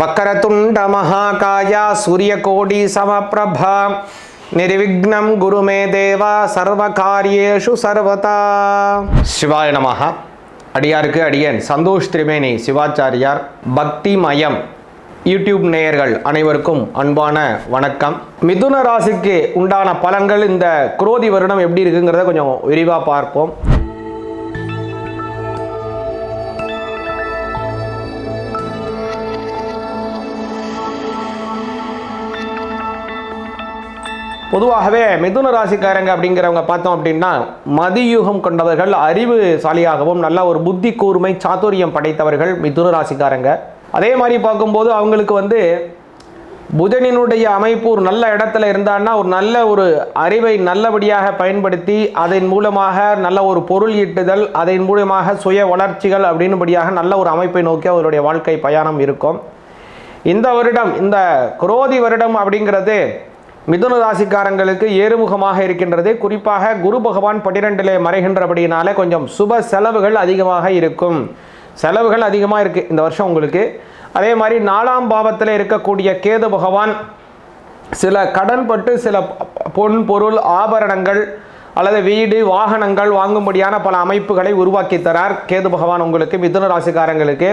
வக்கரதுண்ட மகாகாயா சூரிய கோடி சமப்பிரபா. நிர்விக்னம் குருமே தேவா சர்வ காரியேஷு சர்வதா. சிவாய நமகா அடியாருக்கு அடியன். சந்தோஷ் திரிவேணி சிவாச்சாரியார். பக்தி மயம் யூடியூப் நேயர்கள் அனைவருக்கும் அன்பான வணக்கம். மிதுன ராசிக்கு உண்டான பலன்கள் இந்த குரோதி வருடம் எப்படி இருக்குங்கிறத கொஞ்சம் விரிவாக பார்ப்போம். பொதுவாகவே மிதுன ராசிக்காரங்க அப்படிங்கிறவங்க பார்த்தோம் அப்படின்னா மதியூகம் கொண்டவர்கள் அறிவுசாலியாகவும் நல்ல ஒரு புத்தி கூர்மை சாத்துரியம் படைத்தவர்கள் மிதுன ராசிக்காரங்க. அதே மாதிரி பார்க்கும்போது அவங்களுக்கு வந்து புதனினுடைய அமைப்பு ஒரு நல்ல இடத்துல இருந்தான்னா ஒரு நல்ல ஒரு அறிவை நல்லபடியாக பயன்படுத்தி அதன் மூலமாக நல்ல ஒரு பொருள் ஈட்டுதல் அதன் மூலமாக சுய வளர்ச்சிகள் அப்படின்படியாக நல்ல ஒரு அமைப்பை நோக்கி அவருடைய வாழ்க்கை பயணம் இருக்கும். இந்த வருடம் இந்த குரோதி வருடம் அப்படிங்கிறது மிதுன ராசிக்காரங்களுக்கு ஏறுமுகமாக இருக்கின்றது. குறிப்பாக குரு பகவான் பன்னிரெண்டிலே மறைகின்றபடியினால கொஞ்சம் சுப செலவுகள் அதிகமாக இருக்கும். செலவுகள் அதிகமாக இருக்குது இந்த வருஷம் உங்களுக்கு. அதே மாதிரி நாலாம் பாவத்தில் இருக்கக்கூடிய கேது பகவான் சில கடன் பட்டு சில பொன் பொருள் ஆபரணங்கள் அல்லது வீடு வாகனங்கள் வாங்கும்படியான பல அமைப்புகளை உருவாக்கி தரார் கேது பகவான் உங்களுக்கு மிதுன ராசிக்காரங்களுக்கு.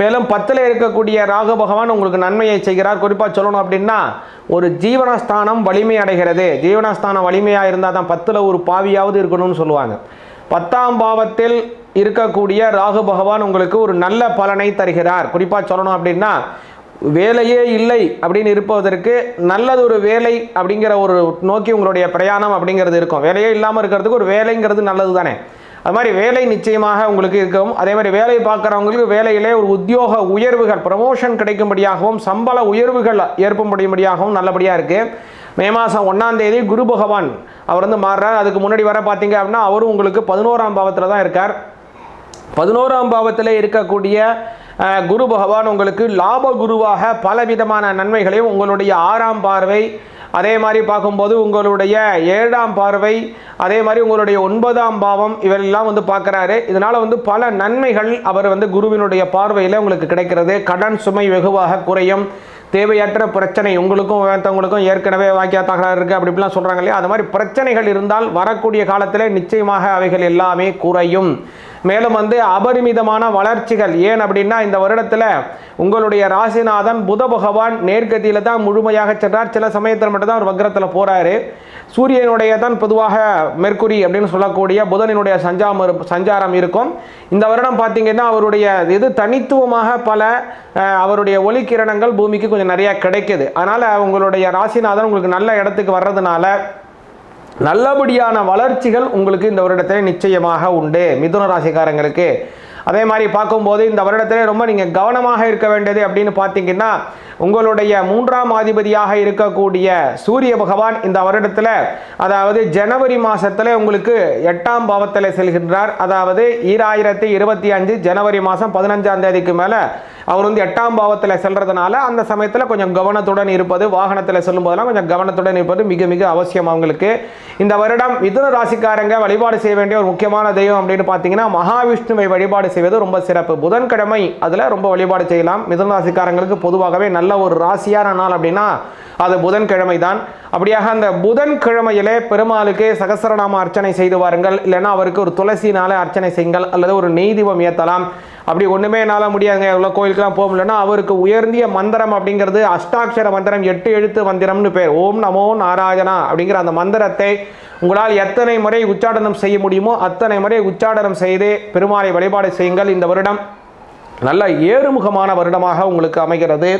மேலும் பத்தில் இருக்கக்கூடிய ராகு பகவான் உங்களுக்கு நன்மையை செய்கிறார். குறிப்பாக சொல்லணும் அப்படின்னா ஒரு ஜீவனஸ்தானம் வலிமை அடைகிறது. ஜீவனஸ்தானம் வலிமையாக இருந்தால் தான் பத்தில் ஒரு பாவியாவது இருக்கணும்னு சொல்லுவாங்க. பத்தாம் பாவத்தில் இருக்கக்கூடிய ராகு பகவான் உங்களுக்கு ஒரு நல்ல பலனை தருகிறார். குறிப்பாக சொல்லணும் அப்படின்னா வேலையே இல்லை அப்படின்னு இருப்பதற்கு நல்லது ஒரு வேலை அப்படிங்கிற ஒரு நோக்கி உங்களுடைய பிரயாணம் அப்படிங்கிறது இருக்கும். வேலையே இல்லாமல் இருக்கிறதுக்கு ஒரு வேலைங்கிறது நல்லது தானே அது மாதிரி வேலை நிச்சயமாக உங்களுக்கு இருக்கும். அதே மாதிரி வேலை பார்க்குறவங்களுக்கு வேலையிலே ஒரு உத்தியோக உயர்வுகள் ப்ரமோஷன் கிடைக்கும்படியாகவும் சம்பள உயர்வுகள் ஏற்படும்படியாகவும் நல்லபடியாக இருக்குது மே மாதம் ஒன்றாம் தேதி குரு பகவான் அவர் வந்து மாறுறார். அதுக்கு முன்னாடி வர பார்த்தீங்க அப்படின்னா அவரும் உங்களுக்கு பதினோராம் பாவத்தில் தான் இருக்கார். பதினோராம் பாவத்தில் இருக்கக்கூடிய குரு பகவான் உங்களுக்கு லாப குருவாக பலவிதமான நன்மைகளையும் உங்களுடைய ஆறாம் பார்வை அதே மாதிரி பார்க்கும்போது உங்களுடைய ஏழாம் பார்வை அதே மாதிரி உங்களுடைய ஒன்பதாம் பாவம் இவரெல்லாம் வந்து பார்க்குறாரு. இதனால் வந்து பல நன்மைகள் அவர் வந்து குருவினுடைய பார்வையில் உங்களுக்கு கிடைக்கிறது. கடன் சுமை வெகுவாக குறையும். தேவையற்ற பிரச்சனை உங்களுக்கும் மற்றவங்களுக்கும் ஏற்கனவே வாக்கியா தகராறு இருக்குது அப்படி இப்படிலாம் சொல்கிறாங்க இல்லையா? அது மாதிரி பிரச்சனைகள் இருந்தால் வரக்கூடிய காலத்தில் நிச்சயமாக அவைகள் எல்லாமே குறையும். மேலும் வந்து அபரிமிதமான வளர்ச்சிகள். ஏன் அப்படின்னா இந்த வருடத்தில் உங்களுடைய ராசிநாதன் புத பகவான் நேர்கதியில் தான் முழுமையாக சென்றார். சில சமயத்தில் மட்டும்தான் அவர் வக்ரத்தில் போகிறாரு சூரியனுடைய தான் பொதுவாக மெர்குரி அப்படின்னு சொல்லக்கூடிய புதனினுடைய சஞ்சாரம் சஞ்சாரம் இருக்கும். இந்த வருடம் பார்த்தீங்கன்னா அவருடைய இது தனித்துவமாக பல அவருடைய ஒளிக்கிரணங்கள் பூமிக்கு கொஞ்சம் நிறையா கிடைக்குது. அதனால் உங்களுடைய ராசிநாதன் உங்களுக்கு நல்ல இடத்துக்கு வர்றதுனால நல்லபடியான வளர்ச்சிகள் உங்களுக்கு இந்த வருடத்தில் நிச்சயமாக உண்டு. மிதுன ராசிக்காரங்களுக்கு. அதே மாதிரி பார்க்கும்போது இந்த வருடத்தில் ரொம்ப நீங்கள் கவனமாக இருக்க வேண்டியது அப்படின்னு பார்த்தீங்கன்னா உங்களுடைய மூன்றாம் அதிபதியாக இருக்கக்கூடிய சூரிய பகவான் இந்த வருடத்தில் அதாவது ஜனவரி மாதத்தில் உங்களுக்கு எட்டாம் பாவத்தில் செல்கின்றார். அதாவது ஈராயிரத்தி இருபத்தி அஞ்சு ஜனவரி மாதம் பதினஞ்சாம் தேதிக்கு மேலே அவர் வந்து எட்டாம் பாவத்தில் செல்றதுனால அந்த சமயத்தில் கொஞ்சம் கவனத்துடன் இருப்பது வாகனத்தில் செல்லும் போதெல்லாம் கொஞ்சம் கவனத்துடன் இருப்பது மிக மிக அவசியம் அவங்களுக்கு. இந்த வருடம் மிதுன ராசிக்காரங்க வழிபாடு செய்ய வேண்டிய ஒரு முக்கியமான தெய்வம் அப்படின்னு பார்த்தீங்கன்னா மகாவிஷ்ணுவை வழிபாடு செய்வது ரொம்ப சிறப்பு. புதன்கிழமை அதில் ரொம்ப வழிபாடு செய்யலாம். மிதுன ராசிக்காரங்களுக்கு பொதுவாகவே நல்ல ஒரு ராசியான நாள் அப்படின்னா அது புதன்கிழமை தான் அப்படியாக அந்த புதன்கிழமையிலே பெருமாளுக்கு சகசரநாம அர்ச்சனை செய்து வாருங்கள். இல்லைன்னா அவருக்கு ஒரு துளசினால அர்ச்சனை செய்யுங்கள். அல்லது ஒரு நெய் ஏற்றலாம் அப்படி ஒன்றுமே என்னால் முடியாதுங்க. எவ்வளோ கோயிலுக்குலாம் போக முடியலன்னா அவருக்கு உயர்ந்திய மந்திரம் அப்படிங்கிறது அஷ்டாட்சர மந்திரம் எட்டு எழுத்து மந்திரம்னு பேர். ஓம் நமோ நாராயணா அப்படிங்கிற அந்த மந்திரத்தை உங்களால் எத்தனை முறை உச்சாடனம் செய்ய முடியுமோ அத்தனை முறை உச்சாடனம் செய்து பெருமாளை வழிபாடு செய்யுங்கள். இந்த வருடம் நல்ல ஏறுமுகமான வருடமாக உங்களுக்கு அமைகிறது.